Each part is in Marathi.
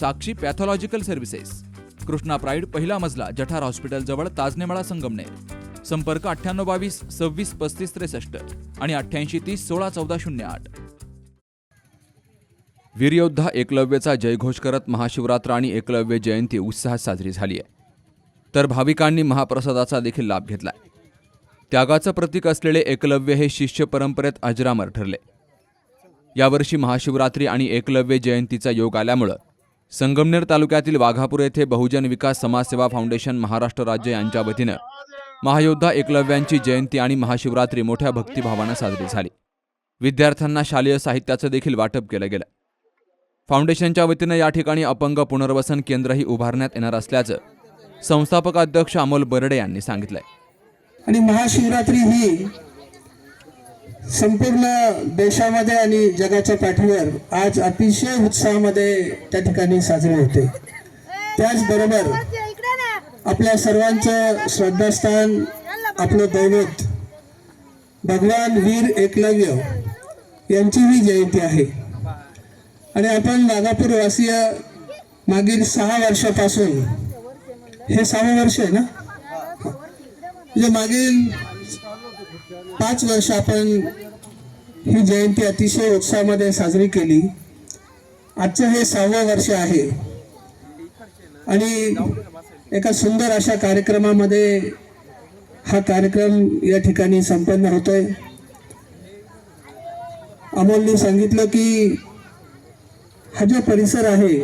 Sakshi pathological services. Krishna pride पहिला मजला जठार हॉस्पिटलजवळ ताजनेमाळा संगमनेर. संपर्क अठ्ठ्याण्णव बावीस सव्वीस पस्तीस त्रेसष्ट आणि अठ्ठ्याऐंशी तीस सोळा चौदा शून्य आठ. वीरयोद्धा एकलव्यचा जयघोष करत महाशिवरात्र आणि एकलव्य जयंती उत्साहात साजरी झाली आहे. तर भाविकांनी महाप्रसादाचा देखील लाभ घेतलाय. त्यागाचं प्रतीक असलेले एकलव्य हे शिष्य परंपरेत अजरामर ठरले. यावर्षी महाशिवरात्री आणि एकलव्य जयंतीचा योग आल्यामुळं संगमनेर तालुक्यातील वाघापूर येथे बहुजन विकास समाजसेवा फाउंडेशन महाराष्ट्र राज्य यांच्या वतीनं महायोद्धा एकलव्यांची जयंती आणि महाशिवरात्री मोठ्या भक्तिभावानं साजरी झाली. विद्यार्थ्यांना शालेय साहित्याचं देखील वाटप केलं गेलं. फाउंडेशनच्या वतीनं या ठिकाणी अपंग पुनर्वसन केंद्रही उभारण्यात येणार असल्याचं संस्थापक अध्यक्ष अमोल बर्डे यांनी सांगितलंय. आणि महाशिवरात्री ही संपूर्ण देशामध्ये आणि जगाच्या पाठीवर आज अतिशय उत्साहामध्ये त्या ठिकाणी साजरे होते. त्याचबरोबर आपल्या सर्वांचं श्रद्धास्थान आपलं दैवत भगवान वीर एकलव्य यांची ही जयंती आहे. आणि आपण नागापूर वासीय मागील सहा वर्षापासून हे सहा वर्ष आहे ना? म्हणजे मागील पाच वर्ष आपण ही जयंती अतिशय उत्साहामध्ये साजरी केली. आजचं हे सहावं वर्ष आहे. आणि एका सुंदर अशा कार्यक्रमामध्ये हा कार्यक्रम या ठिकाणी संपन्न होतोय. अमोलने सांगितलं की हा जो परिसर आहे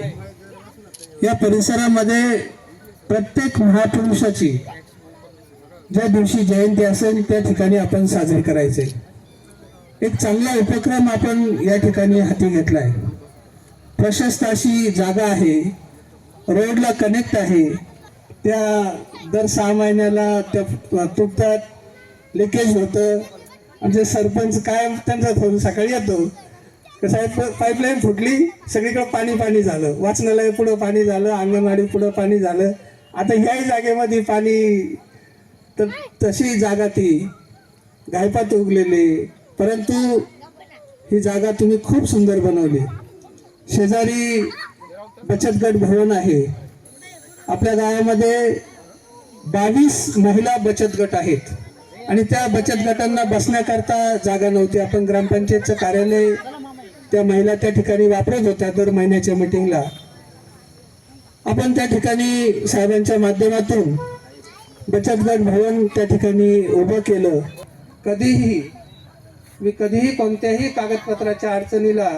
या परिसरामध्ये प्रत्येक महापुरुषाची ज्या दिवशी जयंती असेल त्या ठिकाणी आपण साजरी करायचे. एक चांगला उपक्रम आपण या ठिकाणी हाती घेतलाय. प्रशस्त अशी जागा आहे. रोडला कनेक्ट आहे. त्या दर सहा महिन्याला त्या तुटतात. लिकेज होतं. आमचे सरपंच काय त्यांचा फोन सकाळी येतो. साहेब आहे पाईपलाईन फुटली. सगळीकडे पाणी पाणी झालं. वाचनालय पुढं पाणी झालं. अंगणवाडी पुढं पाणी झालं. आता ह्याही जागेमध्ये पाणी तर तशी जागा ती गायपात उगलेली. परंतु ही जागा तुम्ही खूप सुंदर बनवली. शेजारी बचत गट भवन आहे. आपल्या गावामध्ये बावीस महिला बचत गट आहेत. आणि त्या बचत गटांना बसण्याकरता जागा नव्हती. आपण ग्रामपंचायतचं कार्यालय त्या महिला त्या ठिकाणी वापरत होत्या दर महिन्याच्या मिटिंगला. आपण त्या ठिकाणी साहेबांच्या माध्यमातून बचत गट भवन त्या ठिकाणी उभं केलं कधीही मी कधीही कोणत्याही कागदपत्राच्या अडचणीला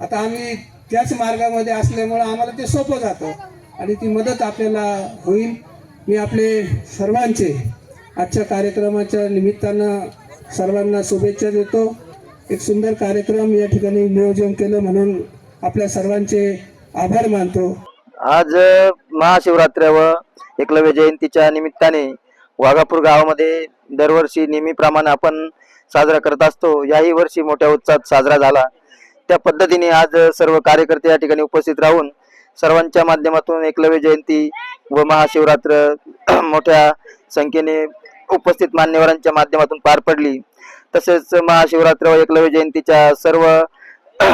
आता आम्ही त्याच मार्गामध्ये असल्यामुळं आम्हाला ते सोपं जातं आणि ती मदत आपल्याला होईल. मी आपले सर्वांचे आजच्या कार्यक्रमाच्या निमित्तानं सर्वांना शुभेच्छा देतो. एक सुंदर कार्यक्रम या ठिकाणी नियोजन केलं म्हणून आपल्या सर्वांचे आभार मानतो. आज अ, महाशिवरात्र व एकलव्य जयंतीच्या निमित्ताने वाघापूर गावामध्ये दरवर्षी नेहमीप्रमाणे आपण साजरा करत असतो. याही वर्षी मोठ्या उत्साहात साजरा झाला. त्या पद्धतीने आज सर्व कार्यकर्ते या ठिकाणी उपस्थित राहून सर्वांच्या माध्यमातून एकलव्य जयंती व महाशिवरात्र मोठ्या संख्येने उपस्थित मान्यवरांच्या माध्यमातून पार पडली. तसेच महाशिवरात्र व एकलव्य जयंतीच्या सर्व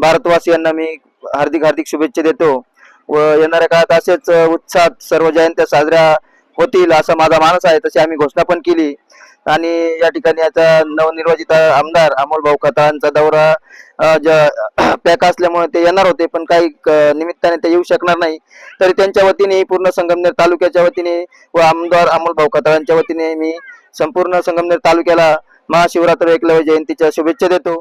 भारतवासियांना मी हार्दिक हार्दिक शुभेच्छा देतो. व येणाऱ्या काळात असेच उत्साहात सर्व जयंत्या साजऱ्या होतील असा माझा मानस आहे. तशी आम्ही घोषणा पण केली. आणि या ठिकाणी आता नवनिर्वाचित आमदार अमोल भाऊ खताळांचा दौरा पॅक असल्यामुळे ते येणार होते पण काही निमित्ताने ते येऊ शकणार नाही. तरी त्यांच्या वतीने पूर्ण संगमनेर तालुक्याच्या वतीने व आमदार अमोल भाऊ खताळांच्या वतीने मी संपूर्ण संगमनेर तालुक्याला महाशिवरात्र एकलव्य जयंतीच्या शुभेच्छा देतो.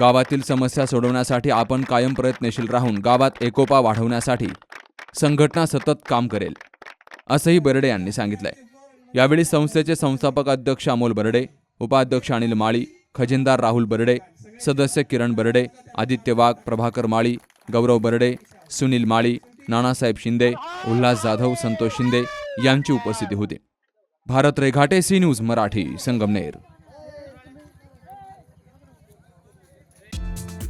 गावातील समस्या सोडवण्यासाठी आपण कायम प्रयत्नशील राहून गावात एकोपा वाढवण्यासाठी संघटना सतत काम करेल असंही बर्डे यांनी सांगितलंय. यावेळी संस्थेचे संस्थापक अध्यक्ष अमोल बर्डे उपाध्यक्ष अनिल माळी खजिनदार राहुल बर्डे सदस्य किरण बर्डे आदित्य वाघ प्रभाकर माळी गौरव बर्डे सुनील माळी नानासाहेब शिंदे उल्हास जाधव संतोष शिंदे यांची उपस्थिती होती. Bharat Reghate C News Marathi Sangamner.